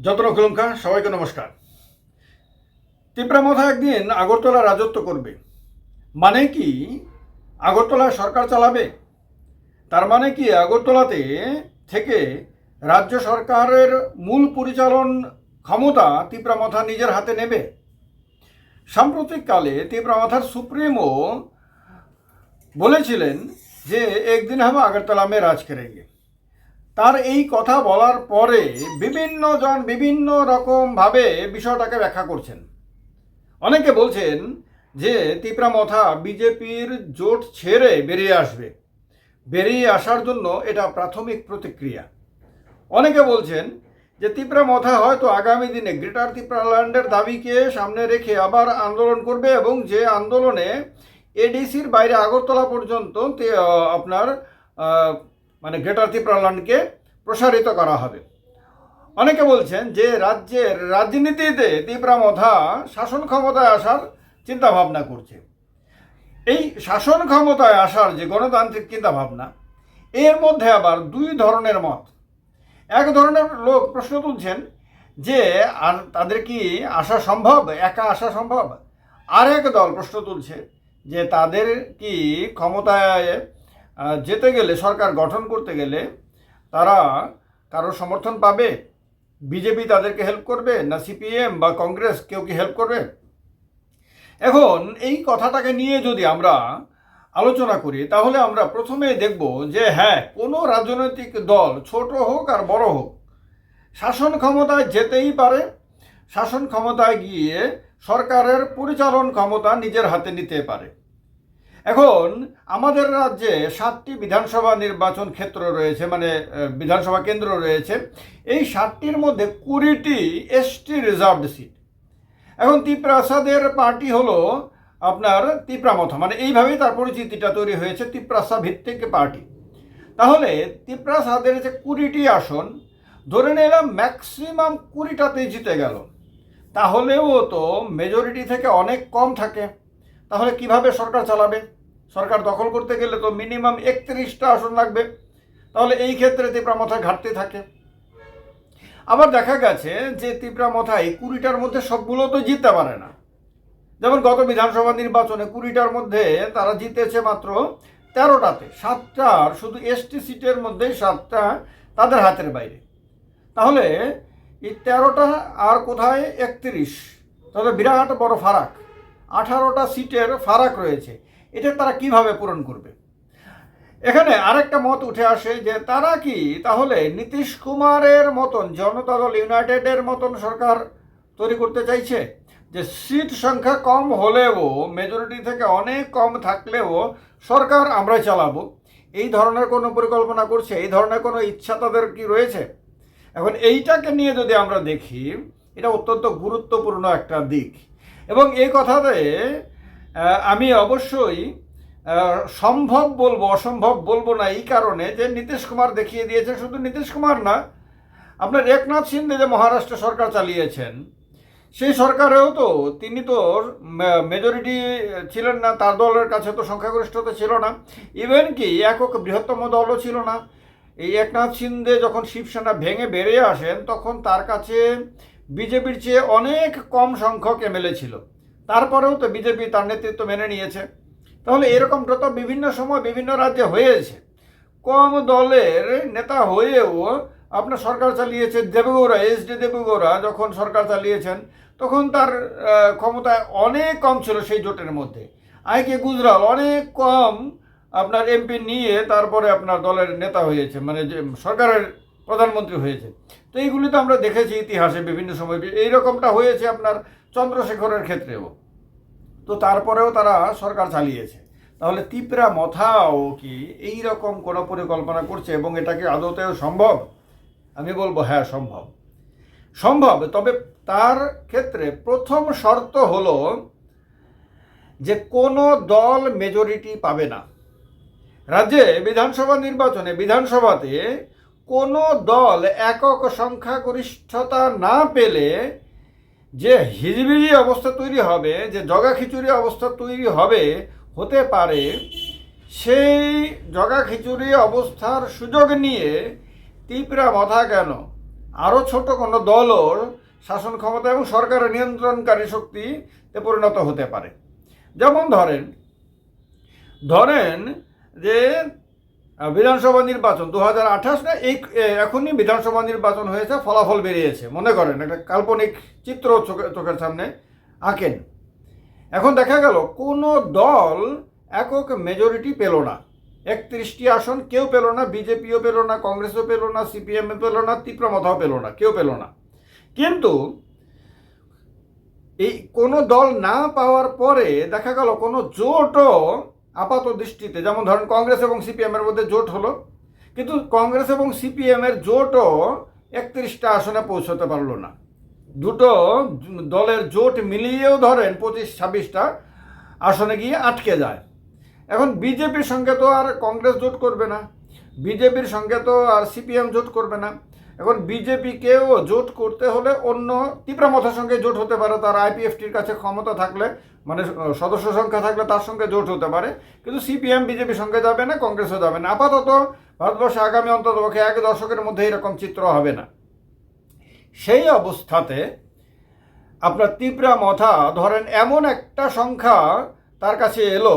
যত্ন লঙ্কা সবাইকে নমস্কার। ত্রিপুরা মথা একদিন আগরতলা রাজত্ব করবে। মানে কি, আগরতলা সরকার চালাবে? তার মানে কি, আগরতলাতে থেকে রাজ্য সরকারের মূল পরিচালন ক্ষমতা ত্রিপুরা মাথা নিজের হাতে নেবে। সাম্প্রতিককালে ত্রিপুরা মাথার সুপ্রিমো বলেছিলেন যে, একদিন হবে আগরতলা মে রাজ করেঙ্গে। তার এই কথা বলার পরে বিভিন্ন জন বিভিন্ন রকমভাবে বিষয়টাকে ব্যাখ্যা করছেন। অনেকে বলছেন যে তিপ্রামথা বিজেপির জোট ছেড়ে বেরিয়ে আসবে। বেরিয়ে আসার জন্য এটা প্রাথমিক প্রতিক্রিয়া। অনেকে বলছেন যে তিপ্রামথা হয়তো আগামী দিনে গ্রেটার তিপ্রাল্যান্ডের দাবিকে সামনে রেখে আবার আন্দোলন করবে এবং যে আন্দোলনে এডিসির বাইরে আগরতলা পর্যন্ত আপনার মানে গ্রেটার ত্রিপুরাল্যান্ডকে প্রসারিত করা হবে। অনেকে বলছেন যে রাজ্যের রাজনীতিতে ত্রিপুরামথা শাসন ক্ষমতায় আসার চিন্তা ভাবনা করছে। এই শাসন ক্ষমতায় আসার যে গণতান্ত্রিক চিন্তা ভাবনা এর মধ্যে আবার দুই ধরনের মত। এক ধরনের লোক প্রশ্ন তুলছেন যে, আর তাদের কি আসা সম্ভব? একা আসা সম্ভব? আরেক দল প্রশ্ন তুলছে যে, তাদের কি ক্ষমতায় যেতে গেলে, সরকার গঠন করতে গেলে তারা কারও সমর্থন পাবে? বিজেপি তাদেরকে হেল্প করবে না সিপিএম বা কংগ্রেস কেউ কি হেল্প করবে? এখন এই কথাটাকে নিয়ে যদি আমরা আলোচনা করি, তাহলে আমরা প্রথমে দেখব যে হ্যাঁ কোনো রাজনৈতিক দল, ছোট হোক আর বড় হোক, শাসন ক্ষমতায় যেতেই পারে। শাসন ক্ষমতায় গিয়ে সরকারের পরিচালন ক্ষমতা নিজের হাতে নিতে পারে। এখন আমাদের রাজ্যে সাতটি বিধানসভা নির্বাচন ক্ষেত্র রয়েছে মানে বিধানসভা কেন্দ্র রয়েছে। এই সাতটির মধ্যে কুড়িটি এসটি রিজার্ভড সিট। এখন তিপ্রাসাদের পার্টি হলো আপনার তিপ্রামথা মানে এইভাবেই তার পরিচিতিটা তৈরি হয়েছে, তিপ্রাসা ভিত্তিক পার্টি। তাহলে তিপ্রাসাদের যে কুড়িটি আসন, ধরে নিলাম ম্যাক্সিমাম কুড়িটাতেই জিতে গেল। তাহলেও তো মেজরিটি থেকে অনেক কম থাকে। তাহলে কীভাবে সরকার চালাবে? সরকার দখল করতে গেলে তো মিনিমাম একত্রিশটা আসন লাগবে। তাহলে এই ক্ষেত্রে তিপ্রামথায় ঘাটতি থাকে। আবার দেখা গেছে যে তিপ্রামথায় কুড়িটার মধ্যে সবগুলো তো জিততে পারে না। যেমন গত বিধানসভা নির্বাচনে কুড়িটার মধ্যে তারা জিতেছে মাত্র তেরোটাতে। সাতটার শুধু এসটি সিটের মধ্যেই সাতটা তাদের হাতের বাইরে। তাহলে এই তেরোটা আর কোথায়? একত্রিশ। তাহলে বিরাট বড় ফারাক। আঠারোটা সিটের ফারাক রয়েছে। এটা তারা কীভাবে পূরণ করবে? এখানে আরেকটা মত উঠে আসে যে তারা কি তাহলে নীতিশ কুমারের মতন জনতা দল ইউনাইটেডের মতন সরকার তৈরি করতে চাইছে? যে সিট সংখ্যা কম হলেও মেজরিটি থেকে অনেক কম থাকলেও সরকার আমরা চালাবো। এই ধরনের কোনো পরিকল্পনা করছে, এই ধরনের কোনো ইচ্ছা তাদের কি রয়েছে? এখন এইটাকে নিয়ে যদি আমরা দেখি, এটা অত্যন্ত গুরুত্বপূর্ণ একটা দিক। এবং এই কথাতে আমি অবশ্যই সম্ভব বলব, অসম্ভব বলব না এই কারণে যে নীতিশ কুমার দেখিয়ে দিয়েছে, শুধু নীতিশ কুমার না, আপনার একনাথ সিন্ধে যে মহারাষ্ট্র সরকার চালিয়েছেন, সেই সরকারেও তো তিনি তো মেজরিটি ছিলেন না, তার দলের কাছে তো সংখ্যাগরিষ্ঠতা ছিল না ইভেন কি একক বৃহত্তম দলও ছিল না। এই একনাথ সিন্ধে যখন শিবসেনা ভেঙে বেরিয়ে আসেন, তখন তার কাছে বিজেপির চেয়ে অনেক কম সংখ্যক এমএলএ ছিল। তারপরেও তো বিজেপি তার নেতৃত্ব মেনে নিয়েছে। তাহলে এরকমটা তো বিভিন্ন সময় বিভিন্ন রাজ্যে হয়েছে। কম দলের নেতা হয়েও আপনার সরকার চালিয়েছে দেবগৌড়া, এস ডি দেবগৌড়া যখন সরকার চালিয়েছেন, তখন তার ক্ষমতা অনেক কম ছিল সেই জোটের মধ্যে। আইকে গুজরাল অনেক কম আপনার এমপি নিয়ে তারপরে আপনার দলের নেতা হয়েছে মানে যে সরকারের প্রধানমন্ত্রী হয়েছে। তো এইগুলি তো আমরা দেখেছি ইতিহাসে বিভিন্ন সময়। এইরকমটা হয়েছে আপনার চন্দ্রশেখরের ক্ষেত্রেও। তো তারপরেও তারা সরকার চালিয়েছে। তাহলে তিপরা মথাও কি এই রকম কোনো পরিকল্পনা করছে এবং এটা কি আদতেও সম্ভব? আমি বলব হ্যাঁ সম্ভব। সম্ভব, তবে তার ক্ষেত্রে প্রথম শর্ত হলো যে কোনো দল মেজরিটি পাবে না। রাজ্যে বিধানসভা নির্বাচনে বিধানসভাতে কোনো দল একক সংখ্যাগরিষ্ঠতা না পেলে যে হিজবিজি অবস্থা তৈরি হবে, যে জগা খিচুড়ি অবস্থা তৈরি হবে, হতে পারে সেই জগা খিচুড়ি অবস্থার সুযোগ নিয়ে তিপরা মাথা কেন? আরও ছোট কোনো দলও শাসন ক্ষমতা এবং সরকারের নিয়ন্ত্রণকারী শক্তিতে পরিণত হতে পারে। যেমন ধরেন ধরেন যে বিধানসভা নির্বাচন দু হাজার আঠাশ না, এই এখনই বিধানসভা নির্বাচন হয়েছে, ফলাফল বেরিয়েছে। মনে করেন, একটা কাল্পনিক চিত্র চোখে চোখের সামনে আঁকেন। এখন দেখা গেল, কোনো দল একক মেজরিটি পেল না। একত্রিশটি আসন কেউ পেল না, বিজেপিও পেল না, কংগ্রেসও পেল না, সিপিএমও পেল না তীব্রমথাও পেল না, কেউ পেল না। কিন্তু এই কোনো দল না পাওয়ার পরে দেখা গেল, কোনো জোটও আপাত দৃষ্টিতে, যেমন ধরেন কংগ্রেস এবং সিপিএম এর মধ্যে জোট হলো, কিন্তু কংগ্রেস এবং সিপিএম এর জোটও একত্রিশটা আসনে পৌঁছতে পারল না। দুটো দলের জোট মিলিয়েও ধরেন পঁচিশ, ছাব্বিশটা আসনে গিয়ে আটকে যায়। এখন বিজেপির সঙ্গে তো আর কংগ্রেস জোট করবে না, বিজেপির সঙ্গে তো আর সিপিএম জোট করবে না। এখন বিজেপিকেও জোট করতে হলে অন্য তীব্রমথার সঙ্গে জোট হতে পারে, তার আইপিএফটির কাছে ক্ষমতা থাকলে মানে সদস্য সংখ্যা থাকলে তার সঙ্গে জোট হতে পারে, কিন্তু সিপিএম বিজেপির সঙ্গে যাবে না, কংগ্রেসও যাবে না। আপাতত ভারতবর্ষে আগামী অন্ততপক্ষে এক দশকের মধ্যে এরকম চিত্র হবে না। সেই অবস্থাতে আপনার তীব্রা মথা, ধরেন এমন একটা সংখ্যা তার কাছে এলো,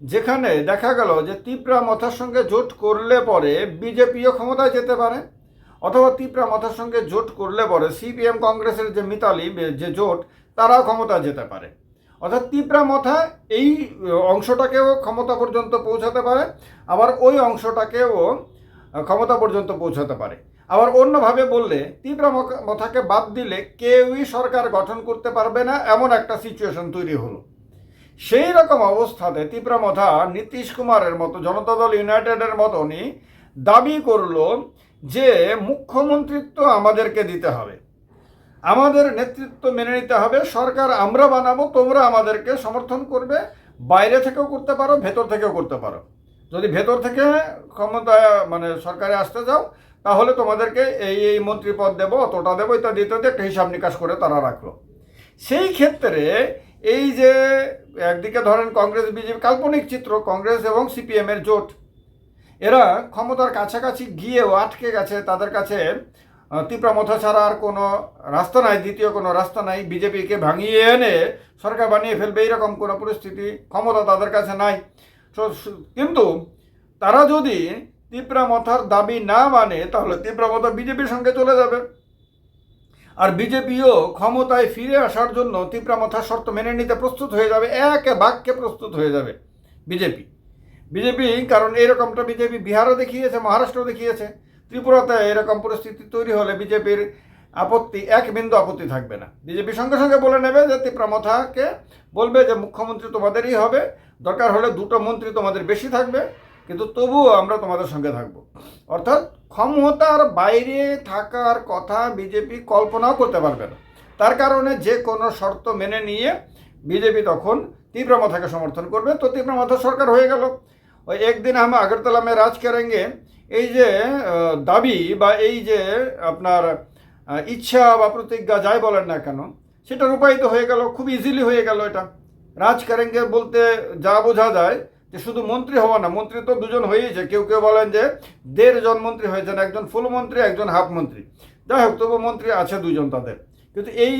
যেখানে দেখা গেল যে তীব্রা মথার সঙ্গে জোট করলে পরে বিজেপিও ক্ষমতায় যেতে পারে অথবা তীব্রা মথার সঙ্গে জোট করলে পরে সিপিএম কংগ্রেসের যে মিতালি যে জোট, তারাও ক্ষমতা যেতে পারে। অর্থাৎ তীব্রা মথা এই অংশটাকেও ক্ষমতা পর্যন্ত পৌঁছাতে পারে, আবার ওই অংশটাকেও ক্ষমতা পর্যন্ত পৌঁছাতে পারে। আবার অন্যভাবে বললে তীব্র মথাকে বাদ দিলে কেউই সরকার গঠন করতে পারবে না, এমন একটা সিচুয়েশন তৈরি হলো। সেই রকম অবস্থাতে তীব্রমথা নীতিশ কুমারের মতো, জনতা দল ইউনাইটেডের মতনই দাবি করল যে মুখ্যমন্ত্রিত্ব আমাদেরকে দিতে হবে। আমাদের নেতৃত্ব মেনে নিতে হবে, সরকার আমরা বানাবো, তোমরা আমাদেরকে সমর্থন করবে, বাইরে থেকেও করতে পারো, ভেতর থেকেও করতে পারো। যদি ভেতর থেকে ক্ষমতা মানে সরকারে আসতে যাও, তাহলে তোমাদেরকে এই এই মন্ত্রী পদ দেবো, অতটা দেবো ইত্যাদি ইত্যাদি একটা হিসাব নিকাশ করে তারা রাখল। সেই ক্ষেত্রে এই যে, একদিকে ধরেন কংগ্রেস, বিজেপি, কাল্পনিক চিত্র, কংগ্রেস এবং সিপিএমের জোট এরা ক্ষমতার কাছাকাছি গিয়েও আটকে গেছে, তাদের কাছে তীব্রমথা ছাড়া আর কোনো রাস্তা নাই, দ্বিতীয় কোনো রাস্তা নাই। বিজেপিকে ভাঙিয়ে এনে সরকার বানিয়ে ফেলবে এইরকম কোনো পরিস্থিতি, ক্ষমতা তাদের কাছে নাই। কিন্তু তারা যদি তীব্রমথার দাবি না মানে তাহলে তীব্রমথা বিজেপির সঙ্গে চলে যাবে। আর বিজেপিও ক্ষমতায় ফিরে আসার জন্য তীব্রমথার শর্ত মেনে নিতে প্রস্তুত হয়ে যাবে, এক বাক্যে প্রস্তুত হয়ে যাবে বিজেপি। বিজেপি, কারণ এরকমটা বিজেপি বিহারও দেখিয়েছে মহারাষ্ট্র দেখিয়েছে। ত্রিপুরাতে এরকম পরিস্থিতি তৈরি হলে বিজেপির আপত্তি, এক বিন্দু আপত্তি থাকবে না। বিজেপি সঙ্গে সঙ্গে বলে নেবে যে তীব্রমথাকে বলবে যে, মুখ্যমন্ত্রী তোমাদেরই হবে। দরকার হলে দুটো মন্ত্রী তোমাদের বেশি থাকবে, কিন্তু তবুও আমরা তোমাদের সঙ্গে থাকব। অর্থাৎ ক্ষমতার বাইরে থাকার কথা বিজেপি কল্পনাও করতে পারবে না। তার কারণে যে কোনো শর্ত মেনে নিয়ে বিজেপি তখন তীব্রমথাকে সমর্থন করবে। তো তীব্রমথা সরকার হয়ে গেল। ওই একদিন আমি আগরতলা মে রাজ করেঙ্গে এই যে দাবি বা এই যে আপনার ইচ্ছা বা প্রতিজ্ঞা যাই বলেন না কেন সেটা রূপায়িত হয়ে গেল খুব ইজিলি হয়ে গেল এটা রাজ করেঙ্গে বলতে যা বোঝা যায় যে শুধু মন্ত্রী হওয়া না মন্ত্রী তো দুজন হয়েইছে কেউ কেউ বলেন যে দেড় জন মন্ত্রী হয়েছেন একজন ফুল মন্ত্রী একজন হাফ মন্ত্রী যাই হোক তবু মন্ত্রী আছে দুজন তাদের কিন্তু এই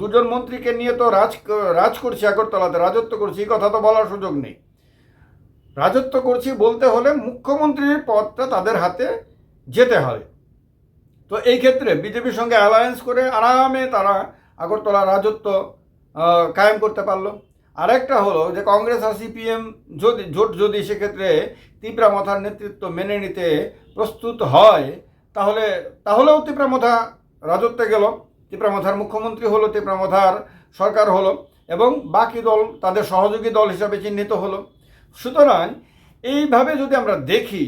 দুজন মন্ত্রীকে নিয়ে তো রাজ রাজ করছি আগরতলাতে রাজত্ব করছি এই কথা তো বলার সুযোগ নেই রাজত্ব করছি বলতে হলে মুখ্যমন্ত্রীর পদটা তাদের হাতে যেতে হয় তো এই ক্ষেত্রে বিজেপির সঙ্গে অ্যালায়েন্স করে আরামে তারা আগরতলা রাজত্ব কায়েম করতে পারল। আরেকটা হলো যে কংগ্রেস আর সিপিএম যদি, জোট যদি সেক্ষেত্রে তীব্রামথার নেতৃত্ব মেনে নিতে প্রস্তুত হয়, তাহলে, তাহলেও তীব্রামথা রাজত্বে গেল। তীব্রামথার মুখ্যমন্ত্রী হলো তীব্রামথার সরকার হলো এবং বাকি দল তাদের সহযোগী দল হিসাবে চিহ্নিত হলো। সুতরাং, এইভাবে যদি আমরা দেখি,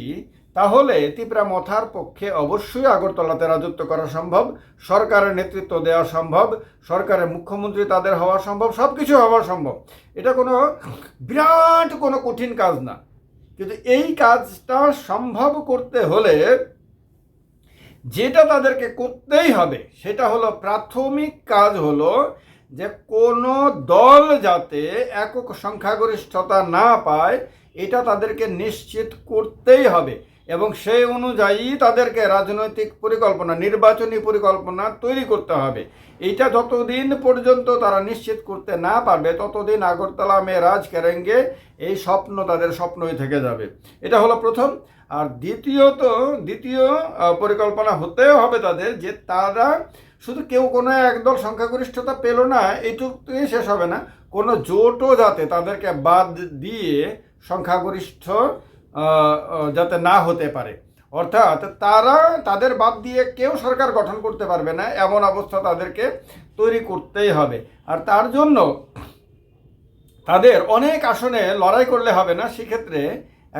তাহলে ত্রিপুরা মথার পক্ষে অবশ্যই আগরতলাতে রাজত্ব করা সম্ভব, সরকারের নেতৃত্ব দেওয়া সম্ভব, সরকারের মুখ্যমন্ত্রী তাদের হওয়া সম্ভব সব কিছু হওয়া সম্ভব। এটা কোনো বিরাট কোনো কঠিন কাজ না। কিন্তু এই কাজটা সম্ভব করতে হলে যেটা তাদেরকে করতেই হবে, সেটা হলো প্রাথমিক কাজ হলো যে কোনো দল যাতে একক সংখ্যাগরিষ্ঠতা না পায়, এটা তাদেরকে নিশ্চিত করতেই হবে। এবং সেই অনুযায়ী তাদেরকে রাজনৈতিক পরিকল্পনা, নির্বাচনী পরিকল্পনা তৈরি করতে হবে। এইটা যতদিন পর্যন্ত তারা নিশ্চিত করতে না পারবে, ততদিন আগরতলা মে রাজ কেরেঙ্গে, এই স্বপ্ন তাদের স্বপ্নই থেকে যাবে। এটা হলো প্রথম। আর দ্বিতীয়ত, দ্বিতীয় পরিকল্পনা হতেও হবে তাদের যে তারা শুধু কেউ কোনো একদল সংখ্যাগরিষ্ঠতা পেল না এইটুকুই শেষ হবে না। কোনো জোটও যাতে তাদেরকে বাদ দিয়ে সংখ্যাগরিষ্ঠ যাতে না হতে পারে। অর্থাৎ তারা, তাদের বাদ দিয়ে কেউ সরকার গঠন করতে পারবে না, এমন অবস্থা তাদেরকে তৈরি করতেই হবে। আর তার জন্য তাদের অনেক আসনে লড়াই করলে হবে না, সেক্ষেত্রে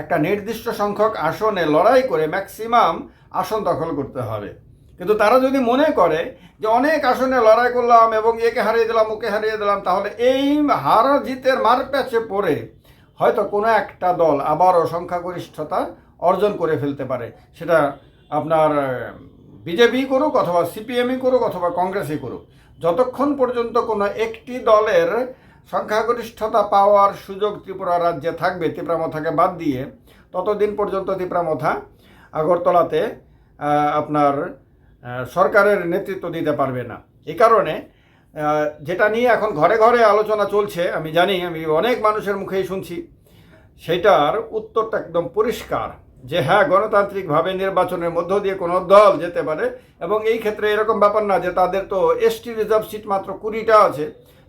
একটা নির্দিষ্ট সংখ্যক আসনে লড়াই করে ম্যাক্সিমাম আসন দখল করতে হবে। কিন্তু তারা যদি মনে করে যে অনেক আসনে লড়াই করলাম এবং একে হারিয়ে দিলাম, ওকে হারিয়ে দিলাম, তাহলে এই হার জিতের মার প্যাচে পড়ে হয়তো কোনো একটা দল আবারও সংখ্যাগরিষ্ঠতা অর্জন করে ফেলতে পারে। সেটা আপনার বিজেপি করুক অথবা সিপিএমই করুক অথবা কংগ্রেসই করুক, যতক্ষণ পর্যন্ত কোনো একটি দলের সংখ্যাগরিষ্ঠতা পাওয়ার সুযোগ ত্রিপুরা রাজ্যে থাকবে, ত্রিপুরামথাকে বাদ দিয়ে, ততদিন পর্যন্ত ত্রিপুরামথা আগরতলাতে আপনার সরকারের নেতৃত্ব দিতে পারবে না। এই কারণে যেটা নিয়ে এখন ঘরে ঘরে আলোচনা চলছে, আমি জানি, আমি অনেক মানুষের মুখেই শুনছি, সেটার উত্তরটা একদম পরিষ্কার, যে হ্যাঁ গণতান্ত্রিকভাবে নির্বাচনের মধ্য দিয়ে কোনো দল যেতে পারে, এবং এই ক্ষেত্রে এরকম ব্যাপার না যে তাদের তো এসটি রিজার্ভ সিট মাত্র কুড়িটা আছে,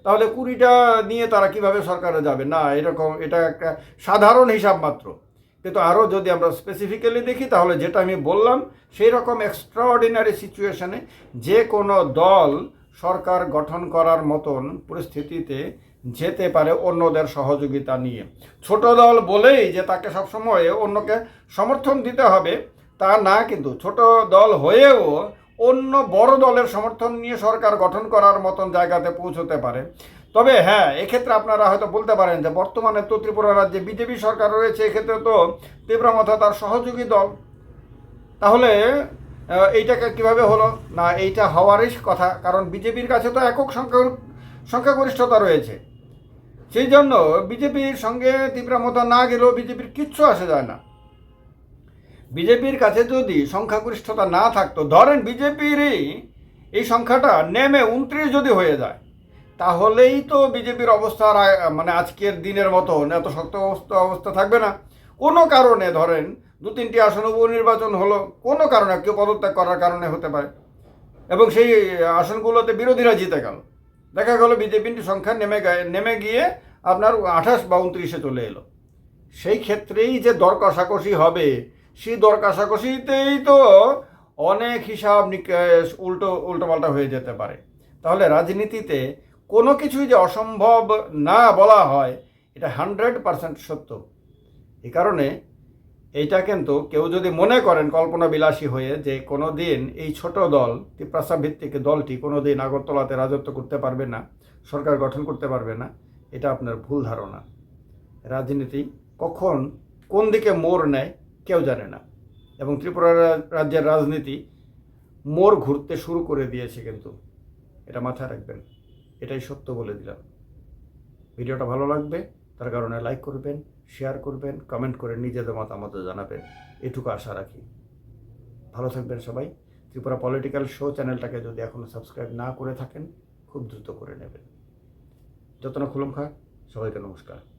তাহলে কুড়িটা নিয়ে তারা কীভাবে সরকারে যাবে? না, এরকম, এটা একটা সাধারণ হিসাব মাত্র। কিন্তু আরও যদি আমরা স্পেসিফিক্যালি দেখি, তাহলে যেটা আমি বললাম, সেই রকম এক্সট্রাঅর্ডিনারি সিচুয়েশনে যে কোনো দল সরকার গঠন করার মতন পরিস্থিতিতে যেতে পারে অন্যদের সহযোগিতা নিয়ে। ছোট দল বলেই যে তাকে সবসময় অন্যকে সমর্থন দিতে হবে, তা না, কিন্তু ছোট দল হয়েও অন্য বড় দলের সমর্থন নিয়ে সরকার গঠন করার মতন জায়গাতে পৌঁছতে পারে। তবে হ্যাঁ এক্ষেত্রে আপনারা হয়তো বলতে পারেন যে বর্তমানে তো ত্রিপুরা রাজ্যে বিজেপি সরকার রয়েছে, এক্ষেত্রে তো তীব্রমথা তার সহযোগী দল। তাহলে এইটাকে কীভাবে হলো? না, এইটা হওয়ারই কথা, কারণ বিজেপির কাছে তো একক সংখ্যা সংখ্যাগরিষ্ঠতা রয়েছে। সেই জন্য বিজেপির সঙ্গে তীব্রমতা না গেলেও বিজেপির কিচ্ছু আসে যায় না। বিজেপির কাছে যদি সংখ্যাগরিষ্ঠতা না থাকতো, ধরেন বিজেপিরই এই সংখ্যাটা নেমে উনত্রিশ যদি হয়ে যায় তাহলেই তো বিজেপির অবস্থা মানে আজকের দিনের মতো এত শক্ত অবস্থা অবস্থা থাকবে না। কোনো কারণে ধরেন, দু তিনটি আসন উপনির্বাচন হলো, কোনো কারণে, কেউ পদত্যাগ করার কারণে হতে পারে। এবং সেই আসনগুলোতে বিরোধীরা জিতে গেল। দেখা গেল বিজেপির সংখ্যা নেমে নেমে গিয়ে আপনার আঠাশ বা উনত্রিশে চলে এলো। সেই ক্ষেত্রেই যে দর কষাকষি হবে, সেই দর কষাকষিতেই তো অনেক হিসাব নিকাশ উল্টো, উল্টোপাল্টা হয়ে যেতে পারে। তাহলে রাজনীতিতে কোনো কিছুই যে অসম্ভব না বলা হয়, এটা হান্ড্রেড পারসেন্ট সত্য। এ কারণে এইটা কিন্তু কেউ যদি মনে করেন কল্পনা বিলাসী হয়ে যে কোনো দিন এই ছোট দল তিপ্রাসা ভিত্তিক দলটি কোনো দিন আগরতলাতে রাজত্ব করতে পারবে না, সরকার গঠন করতে পারবে না, এটা আপনার ভুল ধারণা। রাজনীতি কখন কোন দিকে মোড় নেয় কেউ জানে না। এবং ত্রিপুরা রাজ্যের রাজনীতি মোড় ঘুরতে শুরু করে দিয়েছে কিন্তু। এটা মাথায় রাখবেন। এটাই সত্য বলে দিলাম। ভিডিওটা ভালো লাগবে, তার কারণে লাইক করবেন শেয়ার করবেন কমেন্ট করে নিজেদের মতামত জানাবেন। এটুকু আশা রাখি। ভালো থাকবেন সবাই। ত্রিপুরা পলিটিক্যাল শো চ্যানেলটাকে যদি এখনও সাবস্ক্রাইব না করে থাকেন, খুব দ্রুত করে নেবেন। যতনা খুলম খা, সবাইকে নমস্কার।